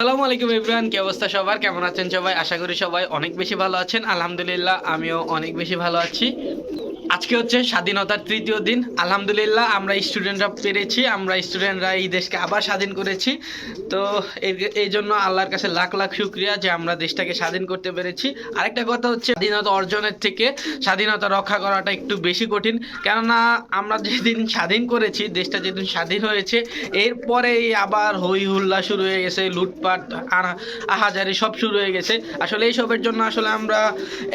আসসালামু আলাইকুম ইব্রাহিম কি অবস্থা সবার? কেমন আছেন সবাই? আশা করি সবাই অনেক বেশি ভালো আছেন। আলহামদুলিল্লাহ, আমিও অনেক বেশি ভালো আছি। আজকে হচ্ছে স্বাধীনতার তৃতীয় দিন। আলহামদুলিল্লাহ, আমরা স্টুডেন্টরা পেরেছি, আমরা স্টুডেন্টরা এই দেশকে আবার স্বাধীন করেছি। তো এই জন্য আল্লাহর কাছে লাখ লাখ শুক্রিয়া যে আমরা দেশটাকে স্বাধীন করতে পেরেছি। আরেকটা কথা হচ্ছে, স্বাধীনতা অর্জনের থেকে স্বাধীনতা রক্ষা করাটা একটু বেশি কঠিন। কেননা আমরা যেদিন স্বাধীন করেছি, দেশটা যেদিন স্বাধীন হয়েছে, এরপরেই আবার হই হুল্লা শুরু হয়ে গেছে, লুটপাট আহাজারি সব শুরু হয়ে গেছে। আসলে এইসবের জন্য আসলে আমরা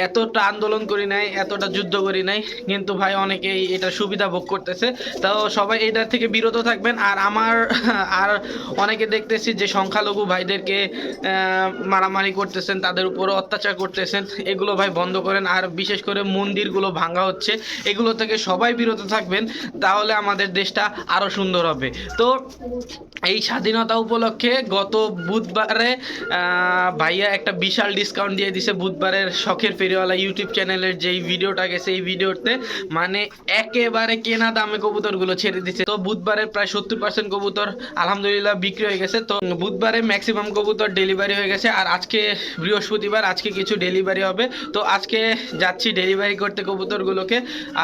এতটা আন্দোলন করি নাই, এতটা যুদ্ধ করি নাই। কিন্তু ভাই অনেকেই এটা সুবিধা ভোগ করতেছে। তো সবাই এটার থেকে বিরত থাকবেন। আর আমার, আর অনেকে দেখতেছি যে সংখ্যালঘু ভাইদেরকে মারামারি করতেছেন, তাদের উপর অত্যাচার করতেছেন, এগুলো ভাই বন্ধ করেন। আর বিশেষ করে মন্দিরগুলো ভাঙা হচ্ছে, এগুলো থেকে সবাই বিরত থাকবেন, তাহলে আমাদের দেশটা আরও সুন্দর হবে। তো এই স্বাধীনতা উপলক্ষে গত বুধবারে ভাইয়া একটা বিশাল ডিসকাউন্ট দিয়ে দিছে বুধবারের শখের ফেরিওয়ালা ইউটিউব চ্যানেলের যেই ভিডিওটা গেছে, এই ভিডিওতে। মানে একেবারে কেনা দামে কবুতরগুলো ছেড়ে দিচ্ছে তো বুধবারের প্রায় সত্তর পার্সেন্ট কবুতর আলহামদুলিল্লাহ বিক্রি হয়ে গেছে। তো বুধবারে ম্যাক্সিমাম কবুতর ডেলিভারি হয়ে গেছে। আর আজকে বৃহস্পতিবার, আজকে কিছু ডেলিভারি হবে। তো আজকে যাচ্ছি ডেলিভারি করতে কবুতরগুলোকে।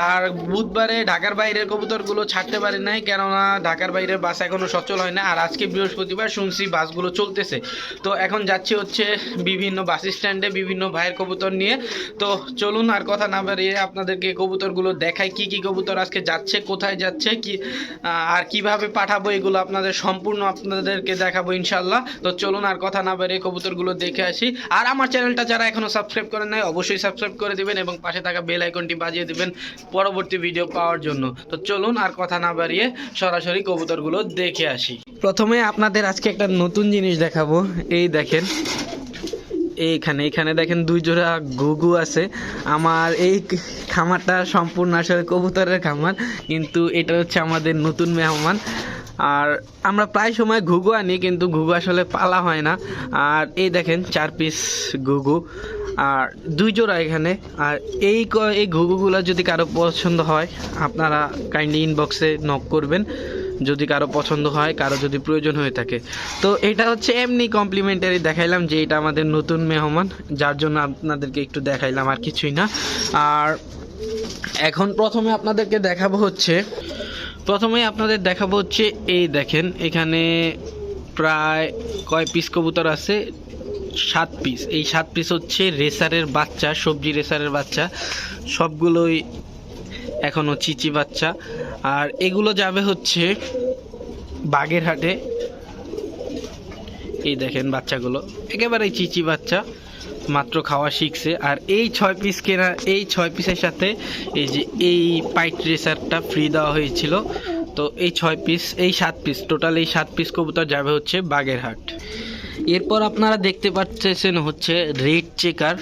আর বুধবারে ঢাকার বাইরের কবুতরগুলো ছাড়তে পারি নাই, কেননা ঢাকার বাইরের বাস এখনও সচল হয় না। আর আজকে বৃহস্পতিবার শুনছি বাসগুলো চলতেছে। তো এখন যাচ্ছি হচ্ছে বিভিন্ন বাস স্ট্যান্ডে বিভিন্ন ভাইয়ের কবুতর নিয়ে। তো চলুন আর কথা না বাড়িয়ে আপনাদেরকে কবুতরগুলো দেখাই, কি কি কবুতর আজকে যাচ্ছে, কোথায় যাচ্ছে, কি আর কীভাবে পাঠাবো এগুলো আপনাদের সম্পূর্ণ আপনাদেরকে দেখাবো ইনশাল্লাহ তো চলুন আর কথা না বাড়িয়ে কবুতরগুলো দেখে আসি। আর আমার চ্যানেলটা যারা এখনও সাবস্ক্রাইব করেন নাই, অবশ্যই সাবস্ক্রাইব করে দেবেন এবং পাশে থাকা বেল আইকনটি বাজিয়ে দেবেন পরবর্তী ভিডিও পাওয়ার জন্য। তো চলুন আর কথা না বাড়িয়ে সরাসরি কবুতরগুলো দেখে আসি। প্রথমে আপনাদের আজকে একটা নতুন জিনিস দেখাবো। এই দেখেন। এইখানে এখানে দেখেন দুই জোড়া গুগু আছে। আমার এই খামারটা সম্পূর্ণ আসলে কবুতরের খামার, কিন্তু এটা হচ্ছে আমাদের নতুন মেহমান। আর আমরা প্রায় সময় ঘুঘু আনি, কিন্তু ঘুঘু আসলে পালা হয় না। আর এই দেখেন, চার পিস ঘুঘু। আর দুই জোড়া এখানে। আর এই এই ঘুঘুগুলো যদি কারও পছন্দ হয়, আপনারা কাইন্ডলি ইনবক্সে নক করবেন। যদি কারও পছন্দ হয়, কারও যদি প্রয়োজন হয়ে থাকে। তো এটা হচ্ছে এমনি কমপ্লিমেন্টারি দেখাইলাম যে এটা আমাদের নতুন মেহমান, যার জন্য আপনাদেরকে একটু দেখাইলাম আর কিছুই না। আর এখন প্রথমে আপনাদেরকে দেখাবো হচ্ছে প্রথমে আপনাদের দেখাবো হচ্ছে এই দেখেন, এখানে প্রায় কয় পিস কবুতর আছে? সাত পিস এই সাত পিস হচ্ছে রেসারের বাচ্চা, সবজি রেসারের বাচ্চা। সবগুলোই এখনও চিচি বাচ্চা। আর এগুলো যাবে হচ্ছে বাগেরহাটে। এই দেখেন বাচ্চাগুলো একেবারে চিচি বাচ্চা, মাত্র খাওয়া শিখছে। আর এই ছয় পিস কেনা, এই ছয় পিসের সাথে এই যে এই পাইট রেসারটা ফ্রি দেওয়া হয়েছিল। তো এই ছয় পিস এই সাত পিস টোটাল এই সাত পিস কবুতর যাবে হচ্ছে বাগেরহাট। এরপর আপনারা দেখতে পাচ্ছেন হচ্ছে রেড চেকার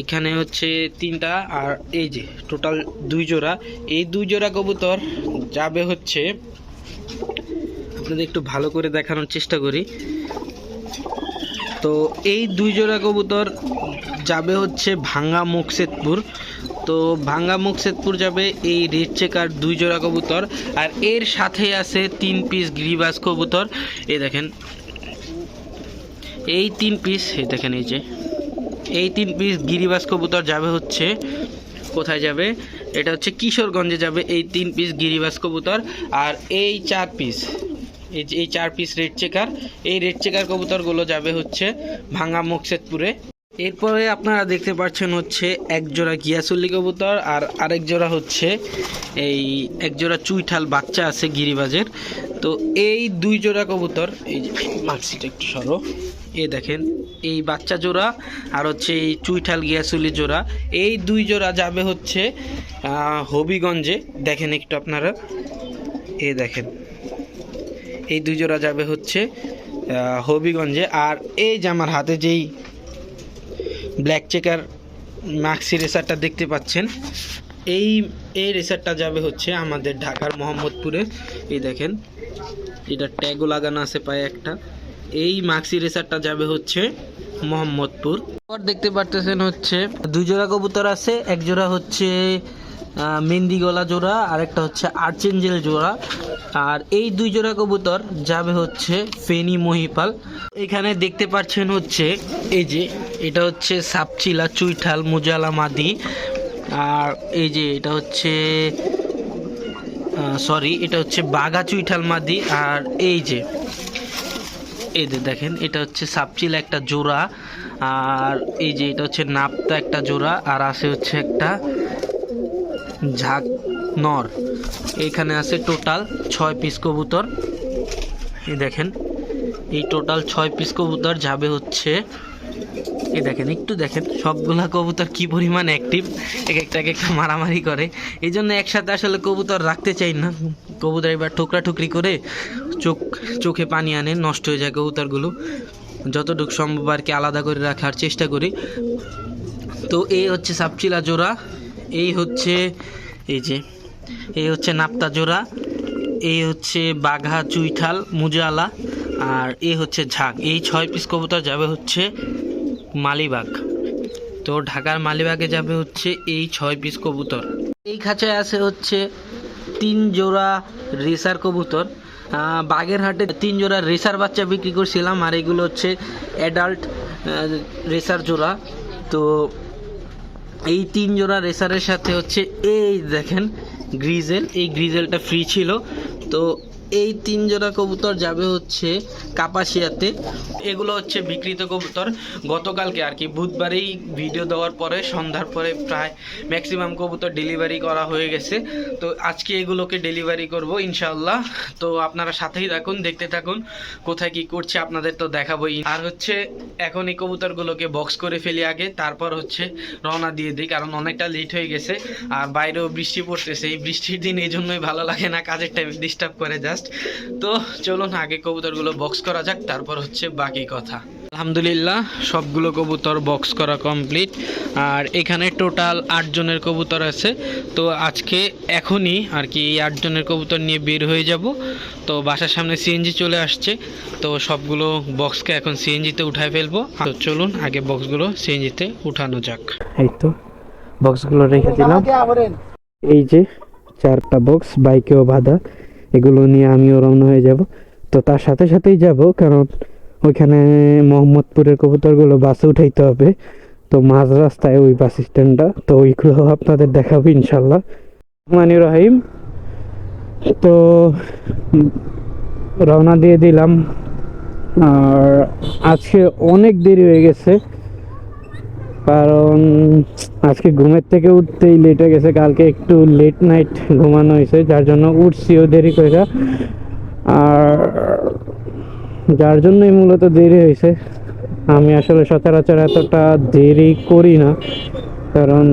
এখানে হচ্ছে তিনটা আর এই যে টোটাল দুই জোড়া। এই দুই জোড়া কবুতর যাবে হচ্ছে, আপনাদের একটু ভালো করে দেখানোর চেষ্টা করি। তো এই দুই জোড়া কবুতর যাবে হচ্ছে ভাঙ্গা মুকসেদপুর। তো ভাঙ্গা মুকসেদপুর যাবে এই রেড চেকার দুই জোড়া কবুতর। আর এর সাথে আছে তিন পিস গিরিবাজ কবুতর। এই দেখেন, এই তিন পিস এই দেখেন এই যে। এই তিন পিস গিরিবাস কবুতর যাবে হচ্ছে, কোথায় যাবে? এটা হচ্ছে কিশোরগঞ্জে যাবে এই তিন পিস গিরিবাস কবুতর। আর এই চার পিস, এই যে, এই চার পিস রেড চেকার, এই রেড চেকার কবুতরগুলো যাবে হচ্ছে ভাঙ্গা মুকসেদপুরে এরপরে আপনারা দেখতে পাচ্ছেন হচ্ছে এক জোড়া গিয়াসুল্লি কবুতর আর আরেক জোড়া হচ্ছে এই এক জোড়া চুইঠাল বাচ্চা আছে গিরিবাজের। তো এই দুই জোড়া কবুতর, এই যে মার্কসিটা একটু সরো। এই দেখেন, এই বাচ্চা জোড়া আর হচ্ছে এই চুইঠাল গিয়াসুলি জোড়া। এই দুই জোড়া যাবে হচ্ছে হবিগঞ্জে। দেখেন একটু আপনারা। এ দেখেন, এই দুই জোড়া যাবে হচ্ছে হবিগঞ্জে। আর এই যে আমার হাতে যেই ব্ল্যাক চেকার মাক্সি রেসারটা দেখতে পাচ্ছেন, এই এই রেসারটা যাবে হচ্ছে আমাদের ঢাকার মোহাম্মদপুরে। এই দেখেন, এটা ট্যাগও লাগানো আছে পায়ে একটা। এই মাক্সি রেসারটা যাবে হচ্ছে মোহাম্মদপুর। পর দেখতে পারতেছেন হচ্ছে দুই জোড়া কবুতর আছে এক জোড়া হচ্ছে আহ, মেন্দিগলা জোড়া আর একটা হচ্ছে আর্চেঞ্জেল জোড়া। আর এই দুই জোড়া কবুতর যাবে হচ্ছে ফেনি মহিপাল। এখানে দেখতে পাচ্ছেন হচ্ছে এই যে এটা হচ্ছে সাপচিলা চুইঠাল মুজালা মাদি আর এই যে এটা হচ্ছে সরি এটা হচ্ছে বাঘা চুইঠাল মাদি। আর এই যে এই যে দেখেন, এটা হচ্ছে সাপচিল একটা জোড়া, আর এই যে এটা হচ্ছে নাপ্তা একটা জোড়া, আর আছে হচ্ছে একটা ঝাঁক নর এখানে আছে টোটাল ছয় পিস কবুতর। এই দেখেন, এই টোটাল ছয় পিস কবুতর যাবে হচ্ছে, এই দেখেন, একটু দেখেন, সবগুলা কবুতর কি পরিমাণ অ্যাক্টিভ এক একটা এক একটা মারামারি করে। এই জন্য একসাথে আসলে কবুতর রাখতে চাই না। কবুতর এবার ঠুকরা ঠুকরি করে চোখ, চোখে পানি আনে, নষ্ট হয়ে যায় কবুতরগুলো। যতটুকু সম্ভব আর কি আলাদা করে রাখার চেষ্টা করি। তো এই হচ্ছে সাপচিলা জোড়া, এই হচ্ছে এই যে, এই হচ্ছে নাপ্তা জোড়া, এই হচ্ছে বাঘা চুইঠাল মুজালা, আর এই হচ্ছে ঝাঁক এই ছয় পিস কবুতর যাবে হচ্ছে মালিবাগ। তো ঢাকার মালিবাগে যাবে হচ্ছে এই ছয় পিস কবুতর। এই খাঁচায় আছে হচ্ছে তিন জোড়া রেসার কবুতর। বাগেরহাটে তিন জোড়া রেসার বাচ্চা বিক্রি করছিলাম, আর এগুলো হচ্ছে অ্যাডাল্ট রেসার জোড়া। তো এই তিন জোড়া রেসারের সাথে হচ্ছে এই দেখেন গ্রিজেল এই গ্রিজেলটা ফ্রি ছিল। তো এই তিন জোড়া কবুতর যাবে হচ্ছে কাপাসিয়াতে। এগুলো হচ্ছে বিকৃত কবুতর। গতকালকে আর কি, বুধবারেই ভিডিও দেওয়ার পরে, সন্ধ্যার পরে প্রায় ম্যাক্সিমাম কবুতর ডেলিভারি করা হয়ে গেছে। তো আজকে এগুলোকে ডেলিভারি করব ইনশাআল্লাহ। তো আপনারা সাথেই থাকুন, দেখতে থাকুন, কোথায় কি করছে আপনাদের তো দেখাবোই। আর হচ্ছে, এখন এই কবুতরগুলোকে বক্স করে ফেলি আগে, তারপর হচ্ছে রওনা দিয়ে দিই, কারণ অনেকটা লেট হয়ে গেছে। আর বাইরেও বৃষ্টি পড়তেছে, এই বৃষ্টির দিন এই জন্যই ভালো লাগে না, কাজের টাইম ডিস্টার্ব করে জাস্ট তো চলুন আগে কবুতরগুলো বক্স করা যাক, তারপর হচ্ছে বাকি কথা। আলহামদুলিল্লাহ, সবগুলো কবুতর বক্স করা কমপ্লিট আর এখানে টোটাল আটজনের কবুতর আছে। তো আজকে এখনই আর কি এই আটজনের কবুতর নিয়ে বের হয়ে যাব। তো বাসার সামনে সিএনজি চলে আসছে। তো সবগুলো বক্সকে এখন সিএনজিতে উঠায় ফেলব। তো চলুন আগে বক্সগুলো সিএনজিতে উঠানো যাক। এই তো বক্সগুলো রেখে দিলাম। এই যে চারটা বক্স বাইকেও বাঁধা। এগুলো নিয়ে আমিও রওনা হয়ে যাব। তো তার সাথে সাথেই যাব, কারণ ওইখানে মোহাম্মদপুরের কবুতরগুলো বাসে উঠাইতে হবে। তো মাঝ রাস্তায় ওই বাস স্ট্যান্ডটা, তো ওইগুলো আপনাদের দেখাবো ইনশাল্লাহ মানি রহিম। তো রওনা দিয়ে দিলাম। আর আজকে অনেক দেরি হয়ে গেছে। কারণ আজকে ঘুমের থেকে উঠতেই লেট হয়ে গেছে, কালকে একটু লেট নাইট ঘুমানো হয়েছে, যার জন্য উঠছিও দেরি করে আর যার জন্যই মূলত দেরি হয়েছে, আমি আসলে সচরাচর এতটা দেরি করি না, কারণ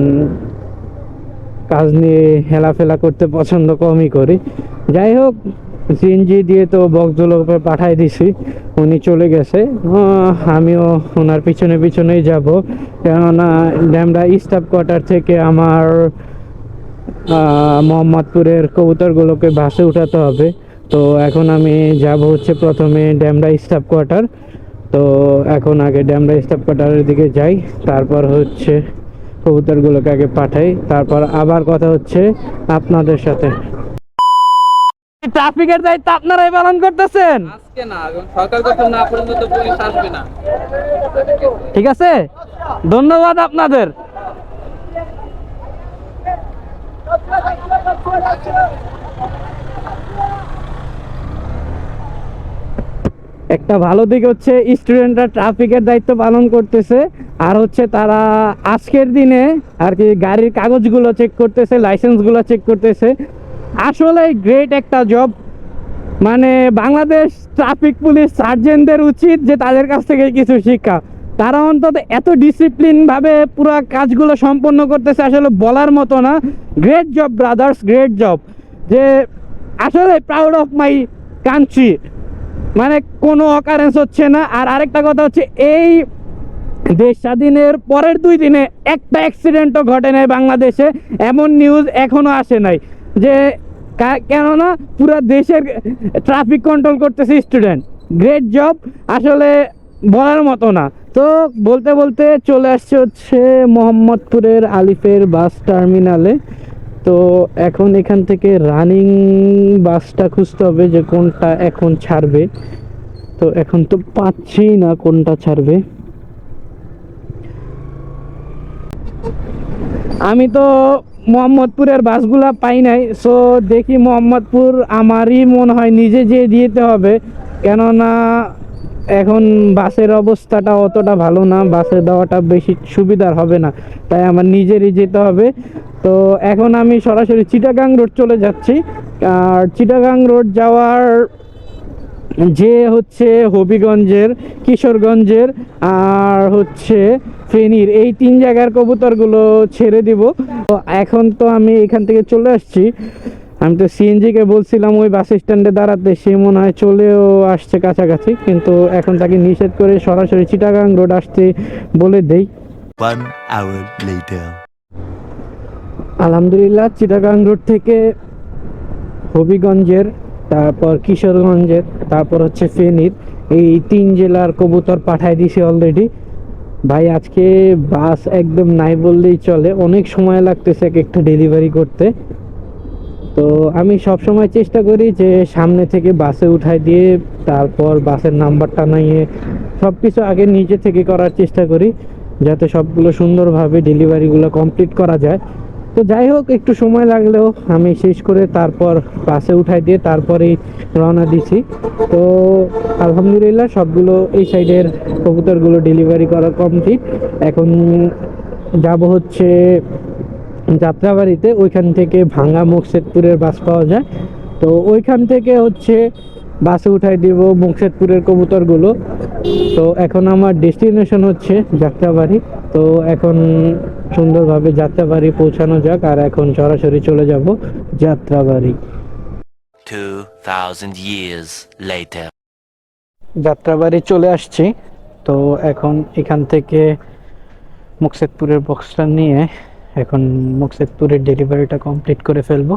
কাজ নিয়ে হেলাফেলা করতে পছন্দ কমই করি। যাই হোক সিএনজি দিয়ে তো বক্সগুলো পাঠাই দিছি, উনি চলে গেছে। আমিও ওনার পিছনে পিছনেই যাব। কেননা ড্যামরা স্টাফ কোয়ার্টার থেকে আমার মোহাম্মদপুরের কবুতরগুলোকে বাসে উঠাতে হবে। তো এখন আমি যাব হচ্ছে প্রথমে ড্যামরা স্টাফ কোয়ার্টার তো এখন আগে ড্যামরা স্টাফ কোয়ার্টারের দিকে যাই, তারপর হচ্ছে কবুতরগুলোকে আগে পাঠাই। তারপর আবার কথা হচ্ছে আপনাদের সাথে। ট্রাফিকের দায়িত্ব আপনারাই পালন করতেছেন? আজকে না সরকার না পর্যন্ত পুলিশ আসবে না। ঠিক আছে? ধন্যবাদ আপনাদের। একটা ভালো দিক হচ্ছে স্টুডেন্টরা ট্রাফিকের দায়িত্ব পালন করতেছে আর হচ্ছে তারা আজকের দিনে আর কি গাড়ির কাগজগুলো চেক করতেছে লাইসেন্সগুলো চেক করতেছে আসলে গ্রেট একটা জব মানে বাংলাদেশ ট্রাফিক পুলিশ সার্জেন্টদের উচিত যে তাদের কাছ থেকে কিছু শিক্ষা। তারা অন্তত এত ডিসিপ্লিন ভাবে পুরো কাজগুলো সম্পন্ন করতেছে আসলে বলার মতো না। Great job brothers great job যে আসলে প্রাউড অফ মাই কান্ট্রি মানে কোনো অকারেন্স হচ্ছে না। আর আরেকটা কথা হচ্ছে, এই দেশ স্বাধীনের পরের দুই দিনে একটা অ্যাক্সিডেন্টও ঘটে নাই বাংলাদেশে। এমন নিউজ এখনও আসে নাই। যে কেননা পুরো দেশের ট্রাফিক কন্ট্রোল করতেছে স্টুডেন্ট গ্রেট জব আসলে বলার মতো না। তো বলতে বলতে চলে আসছে হচ্ছে মোহাম্মদপুরের আলিফের বাস টার্মিনালে তো এখন এখান থেকে রানিং বাসটা খুঁজতে হবে যে কোনটা এখন ছাড়বে। তো এখন তো পাচ্ছি না কোনটা ছাড়বে। আমি তো মোহাম্মদপুরের বাসগুলা পাই নাই সো দেখি মোহাম্মদপুর আমারই মনে হয় নিজে যেয়ে দিতে হবে। কেননা এখন বাসের অবস্থাটা অতটা ভালো না, বাসে দেওয়াটা বেশি সুবিধার হবে না, তাই আমার নিজেরই যেতে হবে। তো এখন আমি সরাসরি চিটাগাং রোড চলে যাচ্ছি। আর চিটাগাং রোড যাওয়ার যে হচ্ছে হবিগঞ্জের কিশোরগঞ্জের আর হচ্ছে ফেনীর। এই তিন জায়গার কবুতরগুলো ছেড়ে দিব। তো এখন তো আমি এখান থেকে চলে আসছি। আমি তো সিএনজি কে বলছিলাম ওই বাস স্ট্যান্ডে দাঁড়াতে সে মনে হয় চলেও আসছে কাছাকাছি কিন্তু এখন তাকে নিষেধ করে সরাসরি চিটাগাং রোড আসতে বলে দেই. আলহামদুলিল্লাহ চিটাগাং রোড থেকে হবিগঞ্জের তারপর কিশোরগঞ্জের, তারপর হচ্ছে ফেনীর। এই তিন জেলার কবুতর পাঠাই দিছি অলরেডি ভাই, আজকে বাস একদম নাই বললেই চলে। অনেক সময় লাগতেছে এক একটা ডেলিভারি করতে। তো আমি সব সময় চেষ্টা করি যে সামনে থেকে বাসে উঠাই দিয়ে তারপর বাসের নাম্বারটা নিয়ে সব কিছু আগে নিজে থেকে করার চেষ্টা করি, যাতে সবগুলো সুন্দরভাবে ডেলিভারিগুলো কমপ্লিট করা যায়। তো যাই হোক, একটু সময় লাগলেও আমি শেষ করে তারপর বাসে উঠাই দিয়ে তারপরেই রওনা দিছি। তো আলহামদুলিল্লাহ সবগুলো এই সাইডের কবুতরগুলো ডেলিভারি করা কমপ্লিট এখন যাব হচ্ছে যাত্রাবাড়িতে, ওইখান থেকে ভাঙ্গা মুকশেদপুরের বাস পাওয়া যায়। তো ওইখান থেকে হচ্ছে বাসে উঠাই দিব মুকশেদপুরের কবুতরগুলো। তো এখন আমার ডেস্টিনেশন হচ্ছে যাত্রাবাড়ি। তো এখন সুন্দরভাবে যাত্রাবাড়ি পৌঁছানো যাক আর এখন সরাসরি চলে যাব Jatrabari thousand years later. Jatrabari চলে আসছি তো এখন এখান থেকে মুকসেদপুরের বক্সটা নিয়ে এখন মুকসেদপুরের ডেলিভারিটা কমপ্লিট করে ফেলব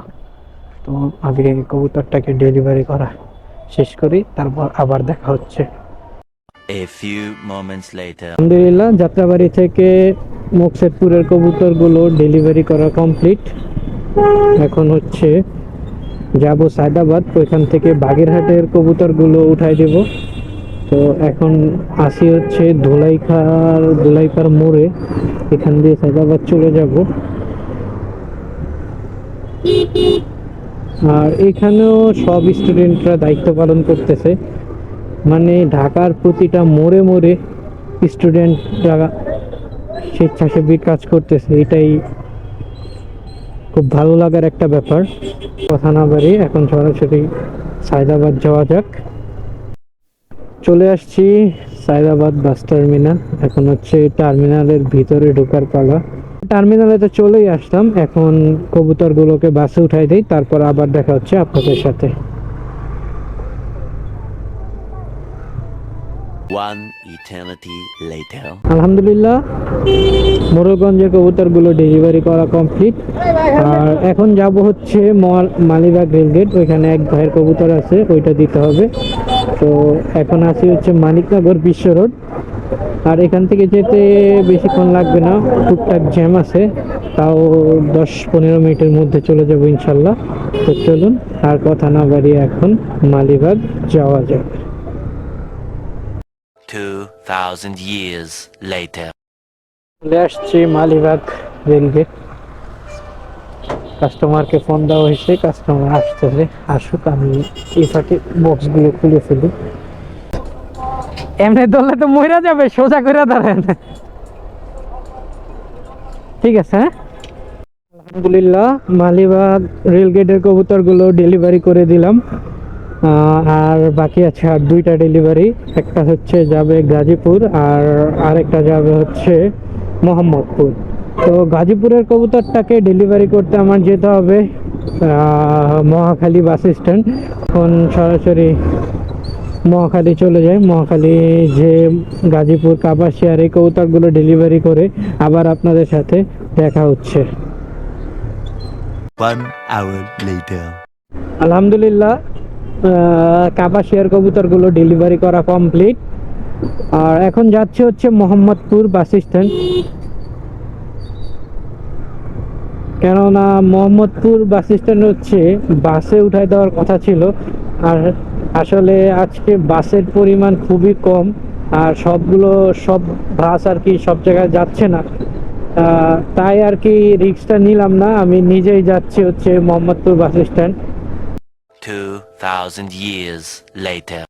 তো আগে কবুতরটাকে ডেলিভারি করা শেষ করি তারপর আবার দেখা হচ্ছে A few moments later. আলহামদুলিল্লাহ যাত্রাবাড়ি থেকে মুকসেদপুরের কবুতরগুলো ডেলিভারি করা কমপ্লিট। এখন হচ্ছে যাব সায়দাবাদ, ওইখান থেকে বাগেরহাটের কবুতরগুলো উঠাই দেব। তো এখন আসি হচ্ছে ধুলাইখার ধুলাইখার মোড়ে। এখান দিয়ে সায়দাবাদ চলে যাব। আর এখানেও সব স্টুডেন্টরা দায়িত্ব পালন করতেছে। মানে ঢাকার প্রতিটা মোড়ে মোড়ে স্টুডেন্টরা স্বেচ্ছাসেবী কাজ করতেছে, এটাই খুব ভালো লাগার একটা ব্যাপার। কথা না বাড়ি এখন সরাসরি সায়দাবাদ যাওয়া যাক। চলে আসছি সায়দাবাদ বাস টার্মিনাল, এখন হচ্ছে টার্মিনালের ভিতরে ঢোকার পালা। টার্মিনালে তো চলেই আসতাম, এখন কবুতরগুলোকে বাসে উঠাই দেই, তারপর আবার দেখা হচ্ছে আপনাদের সাথে। One eternity later. আলহামদুলিল্লাহ মোরগঞ্জের কবুতরগুলো ডেলিভারি করা কমপ্লিট আর এখন যাব হচ্ছে মালিবাগ রেলগেট ওইখানে এক ভাইয়ের কবুতর আছে, ওইটা দিতে হবে। তো এখন আসি হচ্ছে মানিকনগর বিশ্ব রোড। আর এখান থেকে যেতে বেশিক্ষণ লাগবে না, টুকটাক জ্যাম আছে, তাও দশ পনেরো মিনিটের মধ্যে চলে যাব ইনশাল্লাহ। তো চলুন, আর কথা না বাড়িয়ে এখন মালিবাগ যাওয়া যাবে 2,000 years later. চলে আসছি মালিবাগ রেলগেট। কাস্টমারকে ফোন দেওয়া হয়েছে কাস্টমার আসতেছে। আসুক আমি এই ফাঁকে বক্সগুলো খুলে ফেলি। এমনি ধরলে তো মরা যাবে সোজা করে দাঁড়ায়। ঠিক আছে হ্যাঁ? আলহামদুলিল্লাহ মালিবাগ রেলগেটের কবুতরগুলো ডেলিভারি করে দিলাম। আর বাকি আছে আর দুইটা ডেলিভারি একটা হচ্ছে যাবে গাজীপুর আর আরেকটা যাবে হচ্ছে মোহাম্মদপুর। তো গাজীপুরের কবুতরটাকে ডেলিভারি করতে আমার যেতে হবে মহাখালী বাস স্ট্যান্ড। এখন সরাসরি মহাখালী চলে যায় মহাখালী যে গাজীপুর কাপাসিয়ার এই কবুতরগুলো ডেলিভারি করে আবার আপনাদের সাথে দেখা হচ্ছে। One আলহামদুলিল্লাহ কাপাসিয়ার কবুতরগুলো ডেলিভারি করা কমপ্লিট আর এখন যাচ্ছে হচ্ছে মোহাম্মদপুর বাস স্ট্যান্ড কেননা মোহাম্মদপুর বাস স্ট্যান্ড হচ্ছে বাসে উঠাই দেওয়ার কথা ছিল। আর আসলে আজকে বাসের পরিমাণ খুবই কম, আর সবগুলো, সব বাস আর কি সব জায়গায় যাচ্ছে না। তাই আর কি রিক্সটা নিলাম না, আমি নিজেই যাচ্ছি হচ্ছে Mohammadpur bus stand 2,000 years later.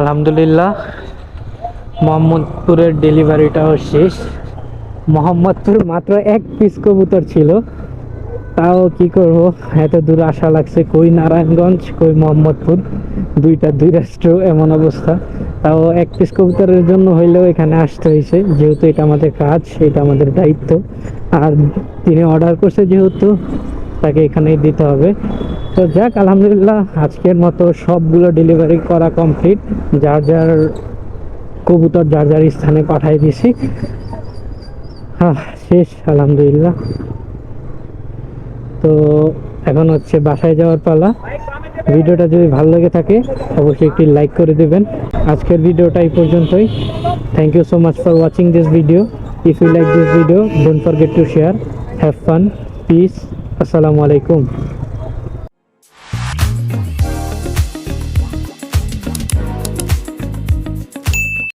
আলহামদুলিল্লাহ মোহাম্মদপুরের ডেলিভারিটাও শেষ। মোহাম্মদপুর মাত্র এক পিস কবুতর ছিল। তাও কি করব? এত দূর আশা লাগছে কই নারায়ণগঞ্জ কই মোহাম্মদপুর? দুইটা দুই রাষ্ট্র এমন অবস্থা। তাও এক পিস কবুতরের জন্য হইলেও এখানে আসতে হয়েছে যেহেতু এটা আমাদের কাজ এটা আমাদের দায়িত্ব। আর তিনি অর্ডার করছে যেহেতু তাকে এখানেই দিতে হবে। তো যাক, আলহামদুলিল্লাহ আজকের মতো সবগুলো ডেলিভারি করা কমপ্লিট যার যার কবুতর যার যার স্থানে পাঠিয়ে দিছি। হ্যাঁ শেষ, আলহামদুলিল্লাহ। তো এখন হচ্ছে বাসায় যাওয়ার পালা। ভিডিওটা যদি ভালো লেগে থাকে, অবশ্যই একটি লাইক করে দেবেন। আজকের ভিডিওটা এই পর্যন্তই। Thank you so much for watching this video if you like this video don't forget to share have fun peace আসসালামু আলাইকুম।